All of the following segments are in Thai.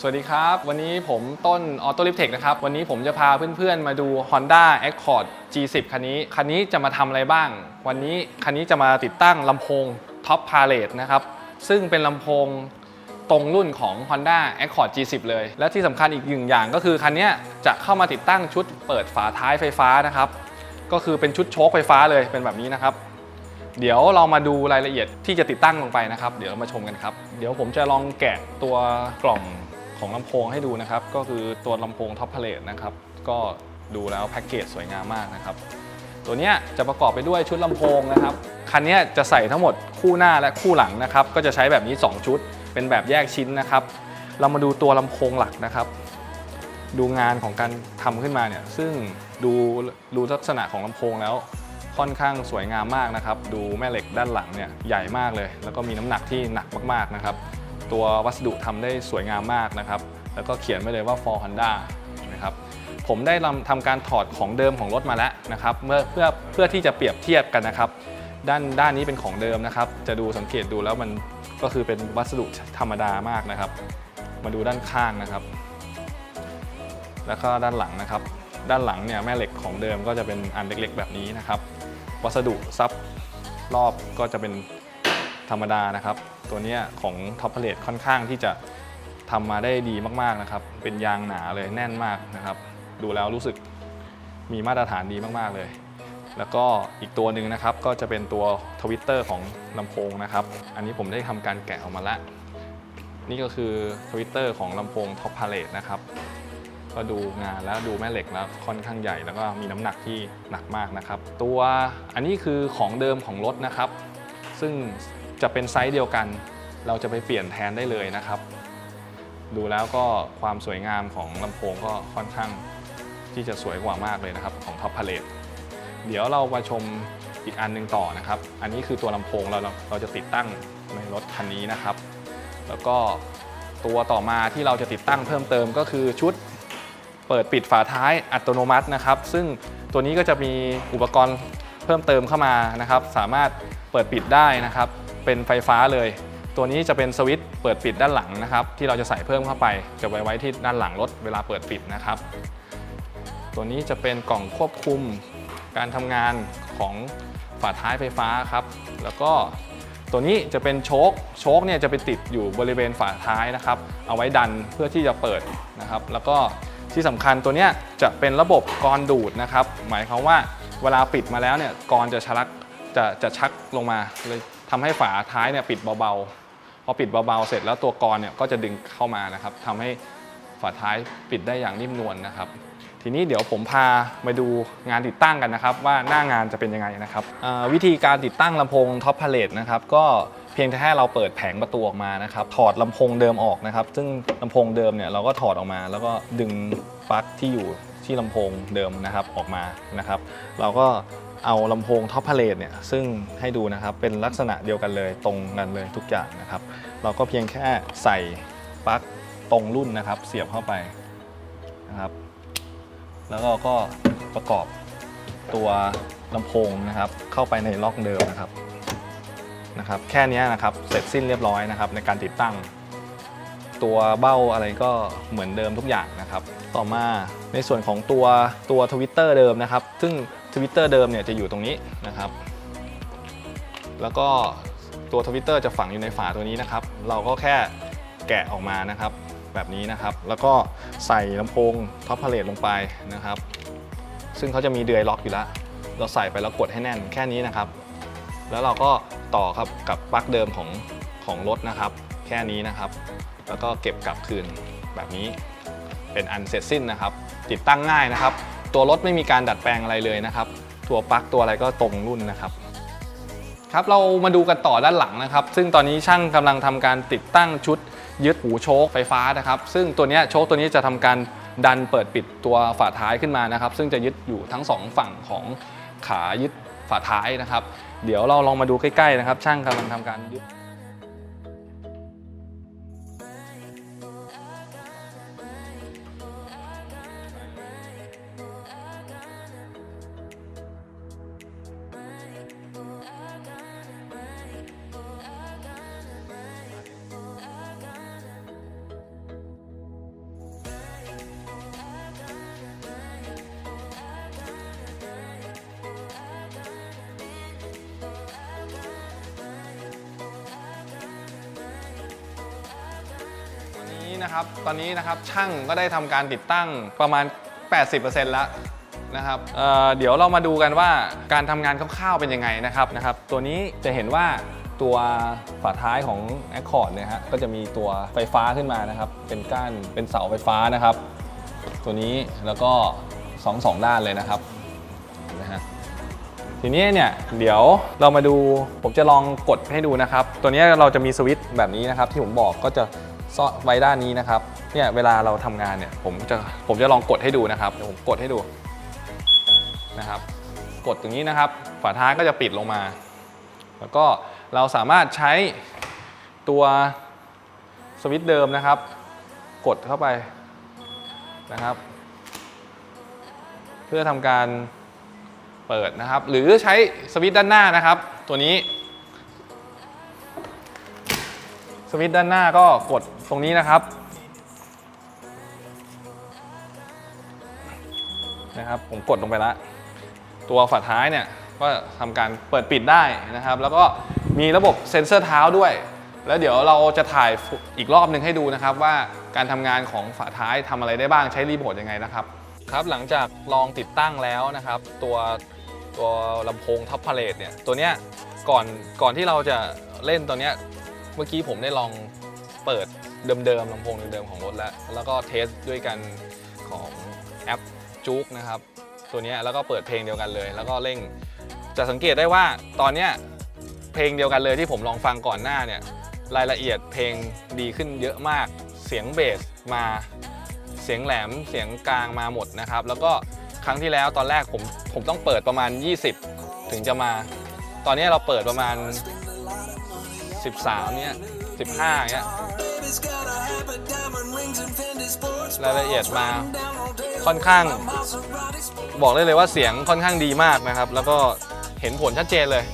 สวัสดีครับ วันนี้ผมต้น Auto l i f t e c h นะครับ วันนี้ผมจะพาเพื่อนๆ มาดู Honda Accord G10 คันนี้ คันนี้จะมาทำอะไรบ้าง วันนี้คันนี้จะมาติดตั้งลำโพง Top Palette นะครับ ซึ่งเป็นลำโพงตรงรุ่นของ Honda Accord G10 เลย และที่สำคัญอีกหนึ่งอย่างก็คือ คันนี้จะเข้ามาติดตั้งชุดเปิดฝาท้ายไฟฟ้านะครับ ก็คือเป็นชุดโชคไฟฟ้าเลยเป็นแบบนี้นะครับเดี๋ยวเรามาดูรายละเอียดที่จะติดตั้งลงไปนะครับ เดี๋ยวมาชมกันครับ เดี๋ยวผมจะลองแกะตัวกล่อง ของลำโพงให้ดูนะครับ ก็คือตัวลำโพงท็อปพเลตนะครับ ก็ดูแล้วแพ็กเกจสวยงามมากนะครับตัวนี้จะประกอบไปด้วยชุดลำโพงนะครับ คันนี้จะใส่ทั้งหมดคู่หน้าและคู่หลังนะครับ ก็จะใช้แบบนี้ 2 ชุด เป็นแบบแยกชิ้นนะครับ เรามาดูตัวลำโพงหลักนะครับ ดูงานของการทำขึ้นมาเนี่ย ซึ่งดูดูลักษณะของลำโพงแล้วค่อนข้างสวยงามมากนะครับ ดูแม่เหล็กด้านหลังเนี่ยใหญ่มากเลย แล้วก็มีน้ำหนักที่หนักมากๆนะครับ ตัววัสดุทำได้สวยงามมากนะครับ แล้วก็เขียนไว้เลยว่า for Honda นะครับผมได้ทำทำการถอดของเดิมของรถมาแล้วนะครับเมื่อเพื่อเพื่อที่จะเปรียบเทียบกันนะครับ ด้านด้านนี้เป็นของเดิมนะครับ จะดูสังเกตดูแล้วมันก็คือเป็นวัสดุธรรมดามากนะครับ มาดูด้านข้างนะครับ แล้วก็ด้านหลังนะครับ ด้านหลังเนี่ยแม่เหล็กของเดิมก็จะเป็นอันเล็กๆ แบบนี้นะครับ วัสดุซับรอบก็จะเป็นธรรมดานะครับ ตัวนี้ของท็อปเพลทค่อนข้างที่จะทำมาได้ดีมากๆนะครับ เป็นยางหนาเลยแน่นมากนะครับ ดูแล้วรู้สึกมีมาตรฐานดีมากๆเลย แล้วก็อีกตัวหนึ่งนะครับก็จะเป็นตัวทวิตเตอร์ของลำโพงนะครับ อันนี้ผมได้ทำการแกะออกมาล้วนี่ก็คือทวิตเตอร์ของลำโพงท็อปพาเลตนะครับ ก็ดูงานแล้วดูแม่เหล็กแล้วค่อนข้างใหญ่แล้วก็มีน้ำหนักที่หนักมากนะครับ ตัวอันนี้คือของเดิมของรถนะครับ ซึ่ง จะเป็นไซส์เดียวกัน เราจะไปเปลี่ยนแทนได้เลยนะครับ ดูแล้วก็ความสวยงามของลำโพงก็ค่อนข้างที่จะสวยกว่ามากเลยนะครับของท็อปพาเลตเดี๋ยวเรามาชมอีกอันหนึงต่อนะครับ อันนี้คือตัวลำโพงเราเราจะติดตั้งในรถคันนี้นะครับ แล้วก็ตัวต่อมาที่เราจะติดตั้งเพิ่มเติมก็คือชุดเปิดปิดฝาท้ายอัตโนมัตินะครับ ซึ่งตัวนี้ก็จะมีอุปกรณ์เพิ่มเติมเข้ามานะครับ สามารถเปิดปิดได้นะครับ เป็นไฟฟ้าเลย ตัวนี้จะเป็นสวิตช์เปิดปิดด้านหลังนะครับที่เราจะใส่เพิ่มเข้าไป จะไว้ไว้ที่ด้านหลังรถเวลาเปิดปิดนะครับ ตัวนี้จะเป็นกล่องควบคุมการทำงานของฝาท้ายไฟฟ้าครับแล้วก็ตัวนี้จะเป็นโชคโชคเนี่ยจะไปติดอยู่บริเวณฝาท้ายนะครับ เอาไว้ดันเพื่อที่จะเปิดนะครับ แล้วก็ที่สำคัญตัวเนี้ยจะเป็นระบบกรดูดนะครับ หมายความว่าเวลาปิดมาแล้วเนี่ยกรจะชะลักจะจะชักลงมาเลย ทำให้ฝาท้ายเนี่ยปิดเบาๆ พอปิดเบาๆ เสร็จแล้วตัวกรอนเนี่ยก็จะดึงเข้ามานะครับทำให้ฝาท้ายปิดได้อย่างนิ่มนวลนะครับ ทีนี้เดี๋ยวผมพามาดูงานติดตั้งกันนะครับ ว่าหน้างานจะเป็นยังไงนะครับวิธีการติดตั้งลำโพงท็อปพาเลตนะครับก็เพียงแค่เราเปิดแผงประตูออกมานะครับถอดลำโพงเดิมออกนะครับ ซึ่งลำโพงเดิมเนี่ยเราก็ถอดออกมา แล้วก็ดึงปลั๊กที่อยู่ที่ลำโพงเดิมนะครับออกมานะครับ เราก็ เอาลำโพงท็อปพาเลตเนี่ยซึ่งให้ดูนะครับเป็นลักษณะเดียวกันเลยตรงกันเลยทุกอย่างนะครับ เราก็เพียงแค่ใส่ปลั๊กตรงรุ่นนะครับ เสียบเข้าไปนะครับ แล้วก็ก็ประกอบตัวลำโพงนะครับ เข้าไปในล็อกเดิมนะครับนะครับ แค่นี้นะครับเสร็จสิ้นเรียบร้อยนะครับ ในการติดตั้ง ตัวเบ้าอะไรก็เหมือนเดิมทุกอย่างนะครับ ต่อมาในส่วนของตัวตัวทวิตเตอร์เดิมนะครับ ซึ่ง ทวิตเตอร์เดิมเนี่ยจะอยู่ตรงนี้นะครับ แล้วก็ตัวทวิตเตอร์จะฝังอยู่ในฝาตัวนี้นะครับ เราก็แค่แกะออกมานะครับ แบบนี้นะครับ แล้วก็ใส่ลำโพงท็อปพาเลตลงไปนะครับ ซึ่งเขาจะมีเดือยล็อกอยู่แล้ว เราใส่ไปแล้วกดให้แน่นแค่นี้นะครับ แล้วเราก็ต่อครับกับปลั๊กเดิมของของรถนะครับ แค่นี้นะครับ แล้วก็เก็บกลับคืนแบบนี้เป็นอันเสร็จสิ้นนะครับ ติดตั้งง่ายนะครับ ตัวรถไม่มีการดัดแปลงอะไรเลยนะครับ ตัวปลั๊กตัวอะไรก็ตรงรุ่นนะครับ ครับเรามาดูกันต่อด้านหลังนะครับ ซึ่งตอนนี้ช่างกำลังทำการติดตั้งชุดยึดหูโชคไฟฟ้านะครับ ซึ่งตัวนี้โชคตัวนี้จะทำการดันเปิดปิดตัวฝาท้ายขึ้นมานะครับ ซึ่งจะยึดอยู่ทั้งสองฝั่งของขายึดฝาท้ายนะครับ เดี๋ยวเราลองมาดูใกล้ๆนะครับ ช่างกำลังทำการยึด นะครับ ตอนนี้นะครับช่างก็ได้ทำการติดตั้งประมาณ 80%แล้วนะครับเเดี๋ยวเรามาดูกันว่าการทำงานคร่าวๆเป็นยังไงนะครับนะครับ ตัวนี้จะเห็นว่าตัวฝาท้ายของ Accord เนี่ยฮะก็จะมีตัวไฟฟ้าขึ้นมานะครับ เป็นก้านเป็นเสาไฟฟ้านะครับ ตัวนี้แล้วก็สองสองด้านเลยนะครับนไหมฮะทีนี้เนี่ยเดี๋ยวเรามาดูผมจะลองกดให้ดูนะครับ ตัวนี้เราจะมีสวิตช์แบบนี้นะครับ ที่ผมบอกก็จะ ซ่อนไว้ด้านนี้นะครับ เนี่ยเวลาเราทำงานเนี่ยผมจะผมจะลองกดให้ดูนะครับเดี๋ยวผมกดให้ดูนะครับ กดตรงนี้นะครับ ฝาท้ายก็จะปิดลงมา แล้วก็เราสามารถใช้ตัวสวิตช์เดิมนะครับ กดเข้าไปนะครับ เพื่อทำการเปิดนะครับ หรือใช้สวิตช์ด้านหน้านะครับ ตัวนี้ สวิตช์ด้านหน้าก็กด ตรงนี้นะครับนะครับ ผมกดลงไปแล้วตัวฝาท้ายเนี่ยก็ทำการเปิดปิดได้นะครับ แล้วก็มีระบบเซ็นเซอร์เท้าด้วย แล้วเดี๋ยวเราจะถ่ายอีกรอบหนึ่งให้ดูนะครับ ว่าการทำงานของฝาท้ายทำอะไรได้บ้างใช้รีโมทยังไงนะครับครับหลังจากลองติดตั้งแล้วนะครับ ตัวตัวลำโพงท็อปพาเลตเนี่ยตัวเนี้ยก่อนก่อนที่เราจะเล่นตัวเนี้ยเมื่อกี้ผมได้ลอง เปิดเดิมๆลำโพงเดิมๆของรถแล้ว แล้วก็เทสด้วยกันของแอปจุกนะครับ ตัวนี้แล้วก็เปิดเพลงเดียวกันเลย แล้วก็เร่งจะสังเกตได้ว่าตอนเนี้ยเพลงเดียวกันเลยที่ผมลองฟังก่อนหน้าเนี่ยรายละเอียดเพลงดีขึ้นเยอะมาก เสียงเบสมาเสียงแหลมเสียงกลางมาหมดนะครับ แล้วก็ครั้งที่แล้วตอนแรกผมผมต้องเปิดประมาณ 20 ถึงจะมา ตอนนี้เราเปิดประมาณ 13เนี่ย15เนี่ย รายละเอียดมาค่อนข้าง บอกได้เลยว่าเสียงค่อนข้างดีมากนะครับ แล้วก็เห็นผลชัดเจนเลย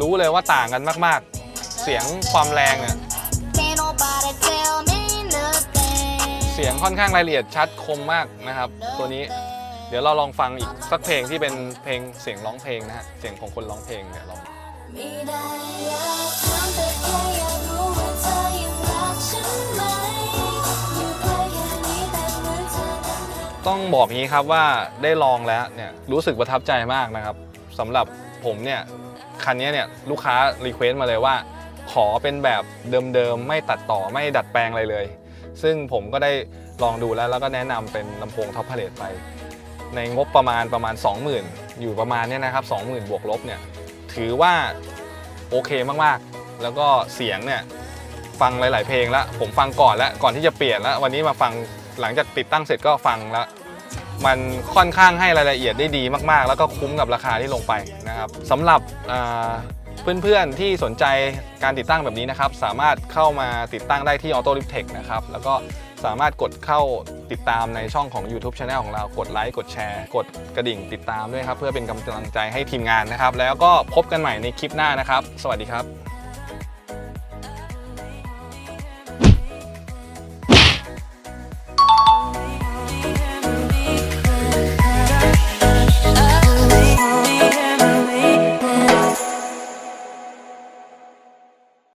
รู้เลยว่าต่างกันมากๆ เสียงความแรงเนี่ย Can't nobody tell me nothing. เสียงค่อนข้างรายละเอียดชัดคมมากนะครับ ตัวนี้เดี๋ยวเราลองฟังอีกสักเพลงที่เป็นเพลงเสียงร้องเพลงนะฮะเสียงของคนร้องเพลงเดี๋ยวลอง ต้องบอกงี้ครับว่าได้ลองแล้วเนี่ยรู้สึกประทับใจมากนะครับสำหรับผมเนี่ยคันนี้เนี่ยลูกค้ารีเควสต์มาเลยว่า ขอเป็นแบบเดิมๆ ไม่ตัดต่อไม่ดัดแปลงอะไรเลย ซึ่งผมก็ได้ลองดูแล้วแล้วก็แนะนำเป็นลำโพงท็อปพาเลตไป ในงบประมาณประมาณ 20,000 อยู่ประมาณเนี้นะครับ 20,000 บวกลบเนี่ยถือว่าโอเคมากๆ แล้วก็เสียงเนี่ยฟังหลาย ๆ เพลงแล้วผมฟังก่อนแล้วก่อนที่จะเปลี่ยนแล้ววันนี้มาฟัง หลังจากติดตั้งเสร็จก็ฟังแล้ว มันค่อนข้างให้รายละเอียดได้ดีมากๆ แล้วก็คุ้มกับราคาที่ลงไปนะครับสำหรับเพื่อนๆที่สนใจการติดตั้งแบบนี้นะครับ สามารถเข้ามาติดตั้งได้ที่ Auto l i f t e c h นะครับ แล้วก็สามารถกดเข้าติดตามในช่องของ YouTube Channel ของเรา กดไลค์ กดแชร์ กดกระดิ่งติดตามด้วยครับ เพื่อเป็นกำลังใจให้ทีมงานนะครับ แล้วก็พบกันใหม่ในคลิปหน้านะครับ สวัสดีครับ